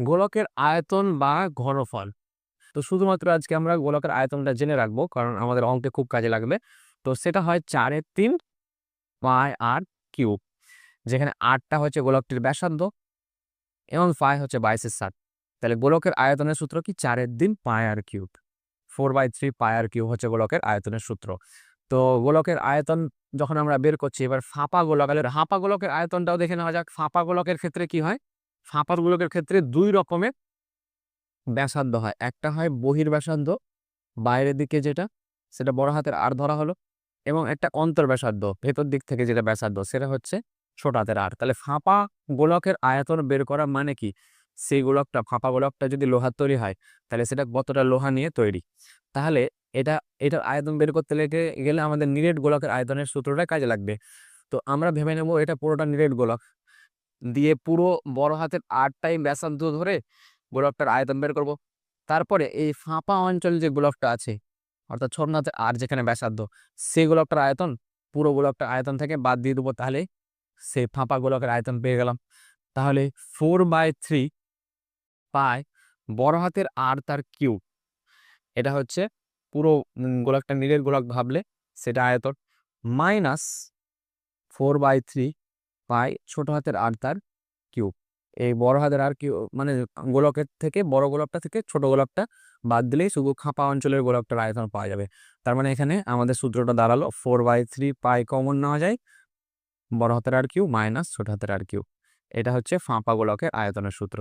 গোলকের আয়তন বা ঘনফল। তো শুধুমাত্র আজকে আমরা গোলকের আয়তনটা জেনে রাখব, কারণ আমাদের অঙ্কে খুব কাজে লাগবে। তো সেটা হয় চারের তিন পাই আর কিউব, যেখানে আটটা হচ্ছে গোলকটির ব্যাসার্ধ এবং পাই হচ্ছে বাইশের সাত তাহলে গোলকের আয়তনের সূত্র কি? চারের দিন pi r cube. Four by three pi r cube হচ্ছে গোলকের আয়তনের সূত্র। তো গোলকের আয়তন যখন আমরা বের করছি, এবার ফাঁপা গোলক হাঁপা গোলকের আয়তনটাও দেখে নেওয়া যাক। ফাঁপা গোলকের ক্ষেত্রে কি হয়? ফাঁপা গোলকের ক্ষেত্রে দুই রকমের ব্যাসার্ধ হয়। একটা হয় বহির ব্যাসার্ধ বাইরের দিকে যেটা, সেটা বড় হাতের আর ধরা হলো, এবং একটা অন্তর ব্যাসার্ধ ভেতর দিক থেকে যেটা ব্যাসার্ধ, সেটা হচ্ছে ছোট হাতের আর। তাহলে ফাঁপা গোলকের আয়তন বের করা মানে কি? সেই গোলকটা, ফাঁপা গোলকটা যদি লোহার তৈরি হয়, তাহলে সেটা কতটা লোহা নিয়ে তৈরি? তাহলে এটা, এটার আয়তন বের করতে লেগে গেলে আমাদের নিরেট গোলকের আয়তনের সূত্রটা কাজে লাগবে। তো আমরা ভেবে নেব এটা পুরোটা নিরেট গোলক। দিয়ে পুরো বড় হাতের আটটাই ব্যাসার্ধ ধরে গোলকটার আয়তন বের করব। তারপরে এই ফাঁপা অঞ্চল যে গোলকটা আছে অর্থাৎ ছোট হাতের আর যেখানে ব্যাসার্ধ সেই গোলকটার আয়তন পুরো গোলকটার আয়তন থেকে বাদ দিয়ে দেবো তাহলে সেই ফাঁপা গোলকের আয়তন পেয়ে গেলাম। তাহলে ফোর বাই থ্রি পায় বড় হাতের আর তার কিউব। এটা হচ্ছে পুরো উম, গোলকটা নীলের গোলক ভাবলে সেটা আয়তন। Minus four by three pi ছোট হাতের আর তার কিউব। এই বড় হাতের আর কিউ মানে গোলকের থেকে বড় গোলকটা থেকে ছোট গোলকটা বাদ দিলেই শুধু খাপা অঞ্চলের গোলকটার আয়তন পাওয়া যাবে। তার মানে এখানে আমাদের সূত্রটা দাঁড়াল four by three pi common নেওয়া যায়। বড় হাতের আর কিউ মাইনাস ছোট হাতের আর কিউ এটা হচ্ছে ফাঁপা গোলকের আয়তনের সূত্র।